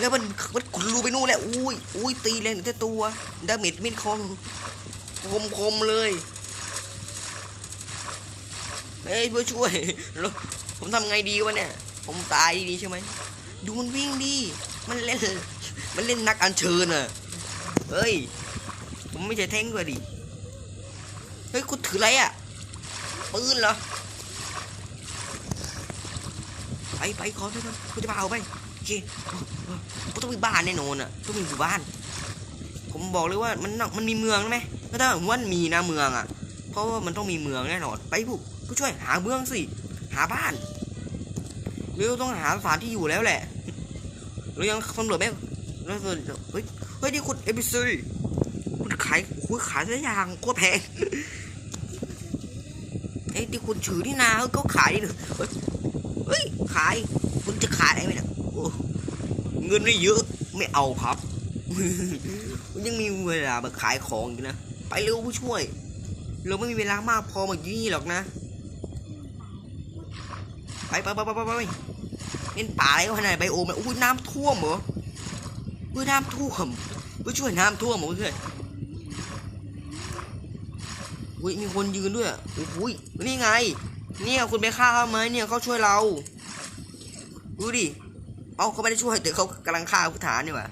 แล้วมันมันขุดรูไปนู่นแล้วอุ้ยอุ้ยตีแรงแต่ตัวดาเมจไม่คมคมคมๆเลยเฮ้ยเพื่อช่วยแล้วผมทำไงดีวะเนี่ย ผมตายดีใช่ไหมดูมันวิ่งดี มันเล่น มันเล่นนักอัญเชิญอะเฮ้ย ผมไม่ใช่แท้งด้วยดิ เฮ้ยคุณถืออะไรอะ ปืนเหรอ ไปไปก่อนไปก่อนคุณจะมาเอาไป เคผมต้องมีบ้านแน่นอนอะต้องมีหมู่บ้าน ผมบอกเลยว่ามันมันมีเมืองไหมก็ถ้าผมว่ามีนะเมืองอะ เพราะว่ามันต้องมีเมืองแน่นอน ไปผู้ผู้ช่วยหาเมืองสิหาบ้านหรือต้องหาสถานที่อยู่แล้วแหละหรือยังสำรวจไหมแล้วเฮ้ยเฮ้ยนี่คุณเอพิซีคุณขายคุณขายได้ยังโคตรแพงเอ้ยที่คุณถือนี่นาเฮ้ยก็ขายดิเฮ้ยเฮ้ยขาย คุณจะขายอะไรไหมเนี่ย เงินไม่เยอะไม่เอาครับ มันยังมีเวลามาขายของอยู่นะ ไปเร็วผู้ช่วย เราไม่มีเวลามากพอมาอยู่นี่หรอกนะ ไปไปไปไปไปไปเล่นป่าอะไรวะขนาดไบโอมเลยอุ้ยน้ำท่วมเหรออุ้ยน้ำท่วมผู้ช่วยน้ำท่วมเหรอผู้ช่วยอุ้ยมีคนยืนด้วยโอ้ยนี่ไง เนี่ยคุณไปฆ่าเขาไหมเนี่ยเขาช่วยเรา ดูดิ เอาเขาไม่ได้ช่วยแต่เขากำลังฆ่าผู้ฐานนี่หว่า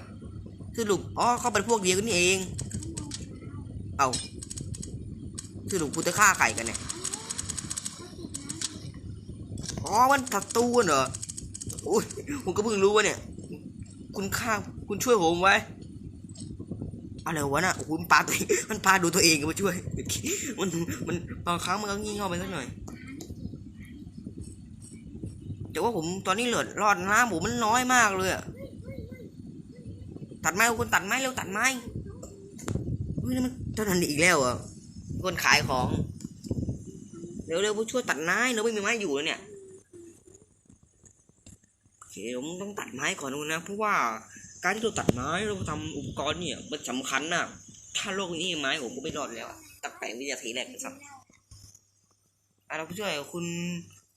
สรุปอ๋อเขาเป็นพวกเดียวกันนี่เอง เอาสรุปคุณจะฆ่าใครกันเนี่ยอ๋อมันศัตรูกันเหรออุ้ยผมก็เพิ่งรู้ว่าเนี่ย คุณฆ่าคุณช่วยผมไว้อะไรวะน่ะโอ้โหมันปาตัวเองมันปาดูตัวเองมาช่วย มันมันบางครั้งมันก็งี่เง่าไปสักหน่อย แต่ว่าผมตอนนี้เหลือรอดน้ำผมมันน้อยมากเลยอะตัดไม้คุณตัดไม้เร็วตัดไม้เฮ้ยนี่มันเท่านั้นอีกแล้วอะคนขายของเร็วเร็วผู้ช่วยตัดไม้เราไม่มีไม้อยู่แล้วเนี่ยโอเคผมต้องตัดไม้ก่อนนะ เพราะว่าการที่เราตัดไม้เราทำอุปกรณ์เนี่ย มันสำคัญนะถ้าโลกนี้ไม้ผมก็ไม่รอดแล้วตัดไปวิทยาทีแรกเลยซ้ำอะเราผู้ช่วยคุณ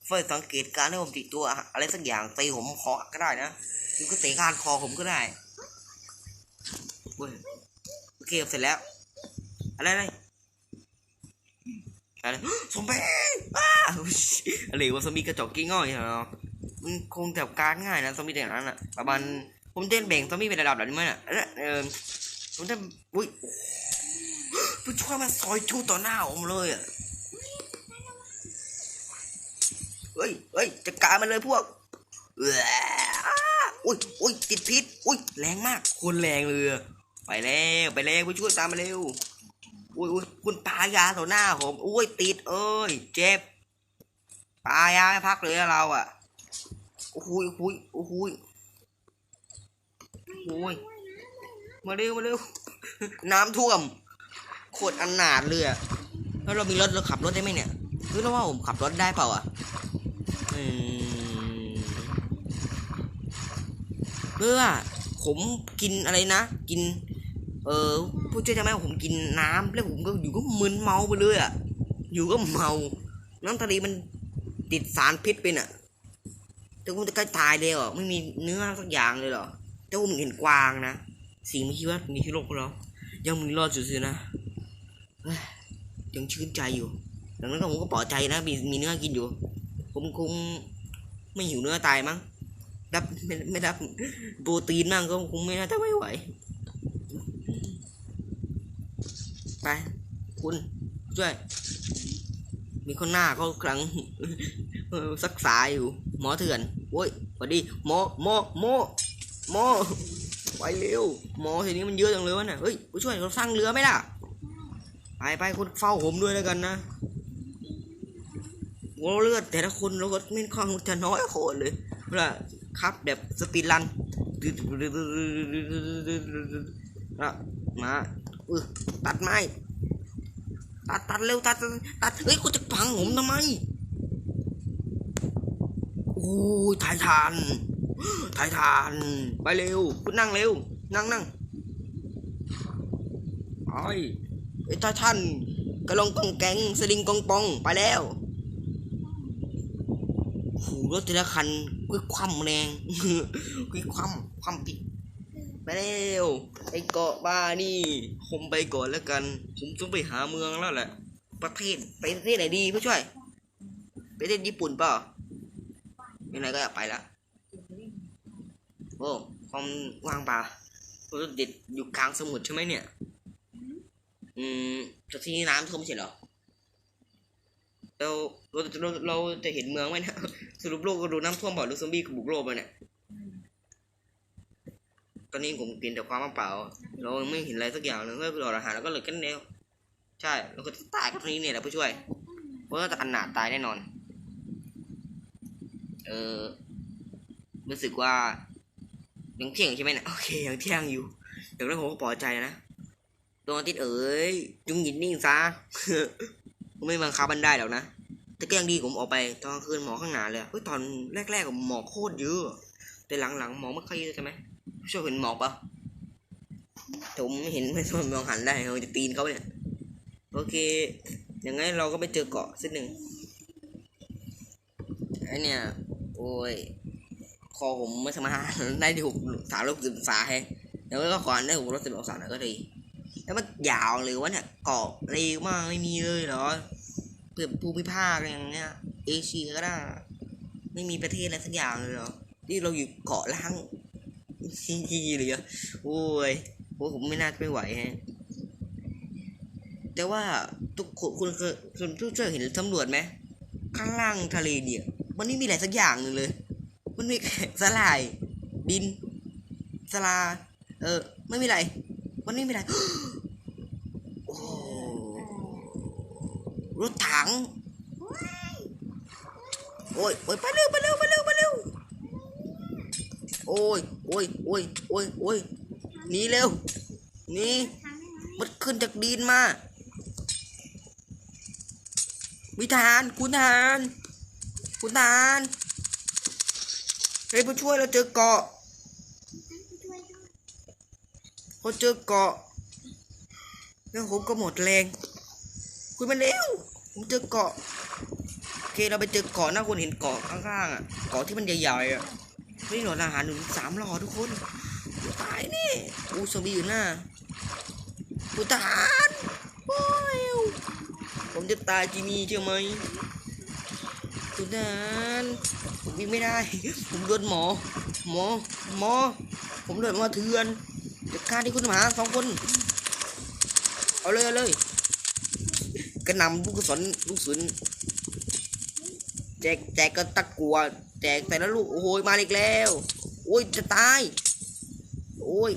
เฟิร์สังเกตการณ์ให้ผมติดตัวอะไรสักอย่างตีผมคอก็ได้นะคุณก็เตะก้านคอผมก็ได้เว้ยโอเคเสร็จแล้ว อะไรอะไรอะไรสมเพงอ้าอะไรวะสมีกระจกกิ้งง่อยเหรอมันคงจับการง่ายนะสมีแต่นั้นอะประมาณผมเต้นแบ่งซอมบี้เป็นระดับแบบนี้มั้ยน่ะเออเออผมจะอุ้ยผู้ช่วยมาซอยชูต่อหน้าผมเลยอะ เฮ้ยเฮ้ยจัดการมันเลยพวกเอออุ้ยอุ้ยติดพิษอุ้ยแรงมากโคนแรงเลยอะไปแล้วไปแล้วผู้ช่วยตามมาเร็วอุ้ยอุ้ยคุณปายาต่อหน้าผมอุ้ยติดเอ้ยเจ็บปายาไม่พักเลยอะเราอะโอ้โหโอ้โหโอ้โหโอ้ยมาเร็วมาเร็วน้ำท่วมโคตรอนาถเลยอะแล้วเรามีรถเราขับรถได้ไหมเนี่ยหรือเราว่าผมขับรถได้เปล่าอะ อืมเพื่อผมกินอะไรนะ กิน เออผู้ช่วยจำไหมว่าผมกินน้ำแล้วผมก็อยู่ก็มึนเมาไปเลยอะ อยู่ก็เมา น้ำทะเลมันติดสารพิษไปน่ะ แต่ผมจะใกล้ตายเลยเหรอไม่มีเนื้อสักอย่างเลยเหรอแต่ผมเห็นกวางนะสิ่งมีชีวิตมีชีวิตโลกของเรายังมีรอดอยู่สินะยังชื่นใจอยู่ ดังนั้นก็ผมก็ปลอบใจนะมีมีเนื้อกินอยู่ ผมคงไม่หิวเนื้อตายมั้งรับไม่ไม่รับโปรตีนมั่งก็คงไม่น่าจะไม่ไหว ไป คุณช่วย มีคนหน้าเขากำลังเออศึกษาอยู่ หมอเถื่อนโอ้ยสวัสดีหมอหมอหมอหมอไปเร็วหมอทีนี้มันเยอะจังเลยวะเนี่ยเฮ้ยผู้ช่วยเราสร้างเรือไหมล่ะ ไปไปคุณเฝ้าผมด้วยแล้วกันนะ โอ้เลือดแต่ละคนเราก็ไม่ค่อนจะน้อยโคตรเลยเวลาครับแบบสปีดรันอะมาเออตัดไม้ตัดตัดเร็วตัดตัดเฮ้ยคุณจะพังผมทำไมโอ้ยถ่ายทานถ่ายทานไปเร็วคุณนั่งเร็ว นั่งนั่งไอ้ไอ้ถ่ายทานกระลองกองแกงสลิงกองปองไปแล้ว โอ้โหรถแต่ละคันกุ้ยคว่ำแรงกุ้ยคว่ำคว่ำปิดไปเร็วไอเกาะบ้านี่ผมไปก่อนแล้วกัน ผมต้องไปหาเมืองแล้วแหละ ประเทศไปประเทศไหนดีผู้ช่วยประเทศญี่ปุ่นเปล่ายังไงก็อยากไปละโอ้ความว่างเปล่าเราจะติดอยู่กลางสมุทรใช่ไหมเนี่ย อืมแต่ที่นี่น้ำท่วมไม่ใช่เหรอเราเราเราเราจะเห็นเมืองไหมเนะ สรุปโลกก็ดูน้ำท่วมบ่อยหรือซอมบี้บุกโลกไปเนี่ย ตอนนี้ผมกินแต่ความว่างเปล่า เราไม่เห็นอะไรสักอย่างเลยเพื่อไปรออาหารแล้วก็เหลือแค่แนวใช่เราก็ตายกับตรงนี้เนี่ยแหละผู้ช่วย เพราะว่าจะขนาตายแน่นอน เออรู้สึกว่ายังเที่ยงใช่ไหมเนี่ยโอเคยังเที่ยงอยู่อย่างนั้นผมก็ปลอบใจนะดวงอาทิตย์เอ๋ยจงหยินนิ่งซะไม่บังคับมันได้หรอกนะ แต่ก็ยังดีผมออกไปตอนกลางคืนหมอข้างหนาเลยเฮ้ยตอนแรกๆกับหมอโคตรเยอะ แต่หลังๆหมอไม่ค่อยเยอะใช่ไหมช่วยเห็นหมอกปะแต่ผมเห็นไม่สมมองหันได้เราจะตีนเขาเนี่ยโอเค อย่างงั้นเราก็ไปเจอเกาะสักหนึ่งไอเนี่ย โอ้ยคอผมไม่สามารถได้ที่หกสามร้อยสิบองศาให้แล้วก็ขอได้หกร้อยสิบองศาหน่อยก็ดีแล้วมันยาวเลยวะเนี่ยเกาะอะไรมากไม่มีเลยเหรอ เปิดภูมิภาคอย่างเงี้ย เอเชียก็ได้ ไม่มีประเทศอะไรสักอย่างเลยเหรอที่เราอยู่เกาะล้างที่เลยอโอ้ยโอ้ยผมไม่น่าจะไม่ไหวฮะแต่ว่าทุกคนคุณเคยคุณทุกช่วยเห็นสำรวจไหมข้างล่างทะเลเนี่ย มันไม่มีอะไรสักอย่างหนึ่งเลย มันมีแค่สลาย ดินสลา เออ ไม่มีอะไร มันไม่มีอะไร โอ้ รถถัง โอ้ยโอ้ยไปเร็วไปเร็วไปเร็วไปเร็วโอ้ยโอ้ยโอ้ยโอ้ยโอ้ยหนีเร็วหนีมันขึ้นจากดินมาวิธานคุณทหารคุณทหารเฮ้ยผู้ช่วยเราเจอเกาะพอเจอเกาะแล้วผมก็หมดแรง คุณมาเร็ว ผมเจอเกาะโอเคเราไปเจอเกาะนะคุณเห็นเกาะข้างๆอะเกาะที่มันใหญ่ๆอะเฮ้ยหลอดอาหารหนึ่งสามหลอดทุกคนตายนี่อูซอมบี้อยู่หน้าผู้ทหารโอ้ยผมจะตายจีนี่ใช่ไหมคุณทหารผมวิ่งไม่ได้ ผมโดนหมอ หมอหมอ ผมโดนมาเถือนจัดกาที่คุณหมาสองคน เอาเลยเอาเลย ระนำลูกกระสุนลูกศรแจกแจกก็ตะกัว แจกแต่ละลูกโอ้ยมาอีกแล้ว โอ้ยจะตาย โอ้ย